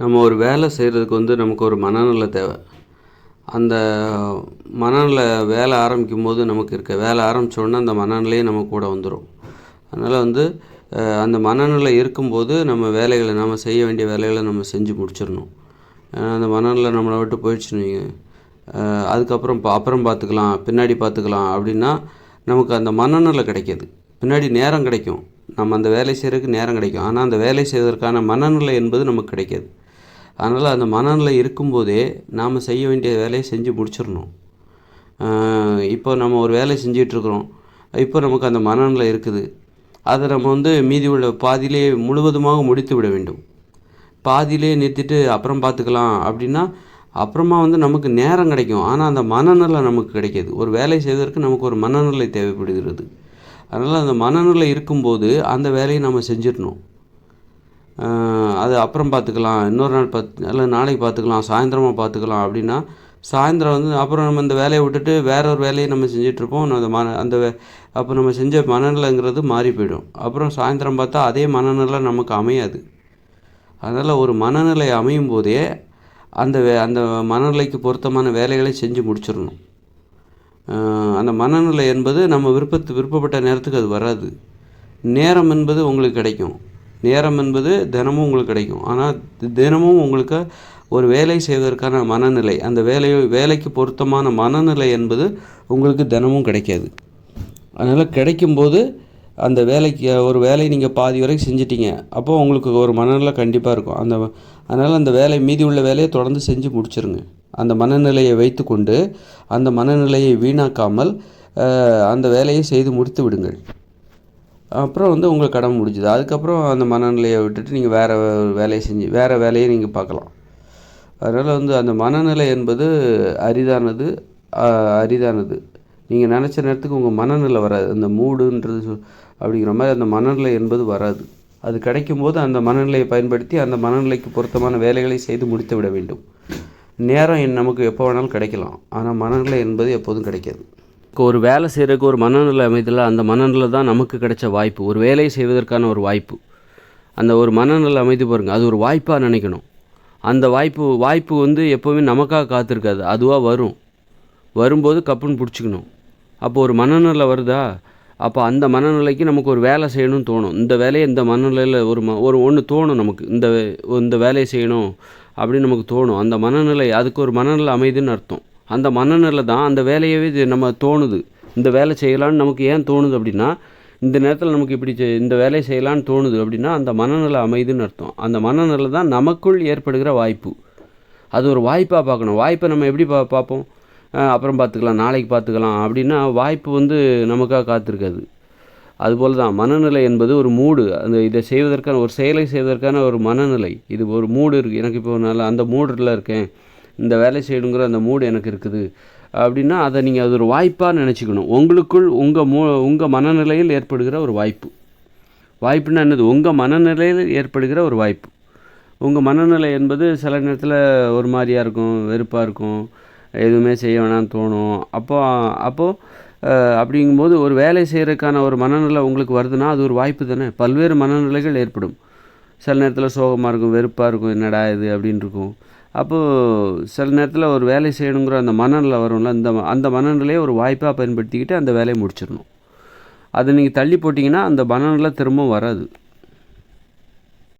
நம்ம ஒரு வேலை செய்கிறதுக்கு வந்து நமக்கு ஒரு மனநல தேவை. அந்த மனநல வேலை ஆரம்பிக்கும் போது நமக்கு இருக்க வேலை ஆரம்பித்தோடனே அந்த மனநிலையே நம்ம கூட வந்துடும் அதனால் வந்து அந்த மனநிலை இருக்கும்போது நம்ம வேலைகளை நம்ம செய்ய வேண்டிய வேலைகளை நம்ம செஞ்சு முடிச்சிடணும். அந்த மனநிலை நம்மளை விட்டு போயிடுச்சுன்னு வைங்க. அதுக்கப்புறம் பா- அப்புறம் பார்த்துக்கலாம் பின்னாடி பார்த்துக்கலாம் அப்படின்னா நமக்கு அந்த மனநிலை கிடைக்காது. பின்னாடி நேரம் கிடைக்கும். நம்ம அந்த வேலை செய்கிறதுக்கு நேரம் கிடைக்கும். ஆனால் அந்த வேலை செய்வதற்கான மனநிலை என்பது நமக்கு கிடைக்காது. அதனால் அந்த மனநிலை இருக்கும்போதே நாம் செய்ய வேண்டிய வேலையை செஞ்சு முடிச்சிடணும். இப்போ நம்ம ஒரு வேலை செஞ்சிகிட்ருக்குறோம் இப்போ நமக்கு அந்த மனநிலை இருக்குது. அதை நம்ம வந்து மீதி உள்ள பாதியிலே முழுவதுமாக முடித்து விட வேண்டும். பாதியிலே நிறுத்திட்டு அப்புறம் பார்த்துக்கலாம் அப்படின்னா அப்புறமா வந்து நமக்கு நேரம் கிடைக்கும். ஆனால் அந்த மனநிலை நமக்கு கிடைக்காது. ஒரு வேலை செய்வதற்கு நமக்கு ஒரு மனநிலை தேவைப்படுகிறது. அதனால் அந்த மனநிலை இருக்கும்போது அந்த வேலையை நம்ம செஞ்சிடணும். அது அப்புறம் பார்த்துக்கலாம். இன்னொரு நாள் பார்த்து இல்லை நாளைக்கு பார்த்துக்கலாம். சாயந்தரமாக பார்த்துக்கலாம் அப்படின்னா சாயந்தரம் வந்து அப்புறம் நம்ம இந்த வேலையை விட்டுட்டு வேற ஒரு வேலையை நம்ம செஞ்சிட்ருப்போம். அந்த மன அந்த வே அப்போ நம்ம செஞ்ச மனநிலைங்கிறது மாறி போயிடும். அப்புறம் சாயந்தரம் பார்த்தா அதே மனநிலை நமக்கு அமையாது. அதனால் ஒரு மனநிலை அமையும் போதே அந்த வே அந்த மனநிலைக்கு பொருத்தமான வேலைகளை செஞ்சு முடிச்சிடணும். அந்த மனநிலை என்பது நம்ம விருப்பத்து விருப்பப்பட்ட நேரத்துக்கு அது வராது. நேரம் என்பது உங்களுக்கு கிடைக்கும். நேரம் என்பது தினமும் உங்களுக்கு கிடைக்கும். ஆனால் தினமும் உங்களுக்கு ஒரு வேலை செய்வதற்கான மனநிலை அந்த வேலையை வேலைக்கு பொருத்தமான மனநிலை என்பது உங்களுக்கு தினமும் கிடைக்காது. அதனால் கிடைக்கும்போது அந்த வேலைக்கு ஒரு வேலையை நீங்கள் பாதி வரைக்கும் செஞ்சிட்டீங்க. அப்போ உங்களுக்கு ஒரு மனநிலை கண்டிப்பாக இருக்கும். அந்த அதனால் அந்த வேலை மீதி உள்ள வேலையை தொடர்ந்து செஞ்சு முடிச்சிருங்க. அந்த மனநிலையை வைத்துக்கொண்டு அந்த மனநிலையை வீணாக்காமல் அந்த வேலையை செய்து முடித்து விடுங்கள். அப்புறம் வந்து உங்களுக்கு கடமை முடிஞ்சுது. அதுக்கப்புறம் அந்த மனநிலையை விட்டுட்டு நீங்கள் வேறு வேலையை செஞ்சு வேறு வேலையை நீங்கள் பார்க்கலாம். அதனால் வந்து அந்த மனநிலை என்பது அரிதானது? அரிதானது. நீங்கள் நினச்ச நேரத்துக்கு உங்கள் மனநிலை வராது. அந்த மூடுன்றது சொ- அப்படிங்கிற மாதிரி அந்த மனநிலை என்பது வராது. அது கிடைக்கும்போது அந்த மனநிலையை பயன்படுத்தி அந்த மனநிலைக்கு பொருத்தமான வேலைகளை செய்து முடித்து விட வேண்டும். நேரம் என் நமக்கு எப்போ வேணாலும் கிடைக்கலாம். ஆனால் மனநிலை என்பது எப்போதும் கிடைக்காது. ஒரு வேலை செய்கிறதுக்கு ஒரு மனநிலை அமைதியில் அந்த மனநிலை தான் நமக்கு கிடைச்ச வாய்ப்பு. ஒரு வேலையை செய்வதற்கான ஒரு வாய்ப்பு. அந்த ஒரு மனநிலை அமைதி பாருங்கள் அது ஒரு வாய்ப்பாக நினைக்கணும். அந்த வாய்ப்பு வாய்ப்பு வந்து எப்போவுமே நமக்காக காத்திருக்காது. அதுவாக வரும். வரும்போது கப்புன்னு பிடிச்சிக்கணும். அப்போ ஒரு மனநிலை வருதா? அப்போ அந்த மனநிலைக்கு நமக்கு ஒரு வேலை செய்யணும்னு தோணும். இந்த வேலையை இந்த மனநிலையில் ஒரு ம ஒரு ஒன்று தோணும் நமக்கு. இந்த வே- இந்த வேலையை செய்யணும் அப்படின்னு நமக்கு தோணும். அந்த மனநிலை அதுக்கு ஒரு மனநிலை அமைதுன்னு அர்த்தம். அந்த மனநிலை தான் அந்த வேலையவே இது நம்ம தோணுது. இந்த வேலை செய்யலான்னு நமக்கு ஏன் தோணுது அப்படின்னா இந்த நேரத்தில் நமக்கு இப்படி செய்- இந்த வேலையை செய்யலான்னு தோணுது அப்படின்னா அந்த மனநிலை அமைதுன்னு அர்த்தம். அந்த மனநிலை தான் நமக்குள் ஏற்படுகிற வாய்ப்பு. அது ஒரு வாய்ப்பாக பார்க்கணும். வாய்ப்பை நம்ம எப்படி பா பார்ப்போம்? அப்புறம் பார்த்துக்கலாம் நாளைக்கு பார்த்துக்கலாம் அப்படின்னா வாய்ப்பு வந்து நமக்காக காத்திருக்காது. அதுபோல் தான் மனநிலை என்பது ஒரு மூடு. அந்த இதை செய்வதற்கான ஒரு செயலை செய்வதற்கான ஒரு மனநிலை. இது ஒரு மூடு இருக்குது எனக்கு இப்போ நல்ல அந்த மூடில் இருக்கேன். இந்த வேலை செய்யணுங்கிற அந்த மூடு எனக்கு இருக்குது. அப்படின்னா அதை நீங்கள் அது ஒரு வாய்ப்பாக நினச்சிக்கணும். உங்களுக்குள் உங்கள் மூ உங்கள் மனநிலையில் ஏற்படுகிற ஒரு வாய்ப்பு. வாய்ப்புன்னா என்னது? உங்கள் மனநிலையில் ஏற்படுகிற ஒரு வாய்ப்பு. உங்கள் மனநிலை என்பது சில நேரத்தில் ஒரு மாதிரியாக இருக்கும் வெறுப்பாக இருக்கும். எதுவுமே செய்ய வேணாம்னு தோணும். அப்போ அப்போது அப்படிங்கும்போது ஒரு வேலை செய்கிறதுக்கான ஒரு மனநிலை உங்களுக்கு வருதுன்னா அது ஒரு வாய்ப்பு தானே? பல்வேறு மனநிலைகள் ஏற்படும். சில நேரத்தில் சோகமாக இருக்கும் வெறுப்பாக இருக்கும். என்னடா இது? அப்படின்னு இருக்கும். அப்போது சில நேரத்தில் ஒரு வேலை செய்யணுங்கிற அந்த மனநிலை வரும்ல அந்த அந்த மனநிலையை ஒரு வாய்ப்பாக பயன்படுத்திக்கிட்டு அந்த வேலையை முடிச்சிடணும். அதை நீங்கள் தள்ளி போட்டிங்கன்னா அந்த மனநிலை திரும்பவும் வராது.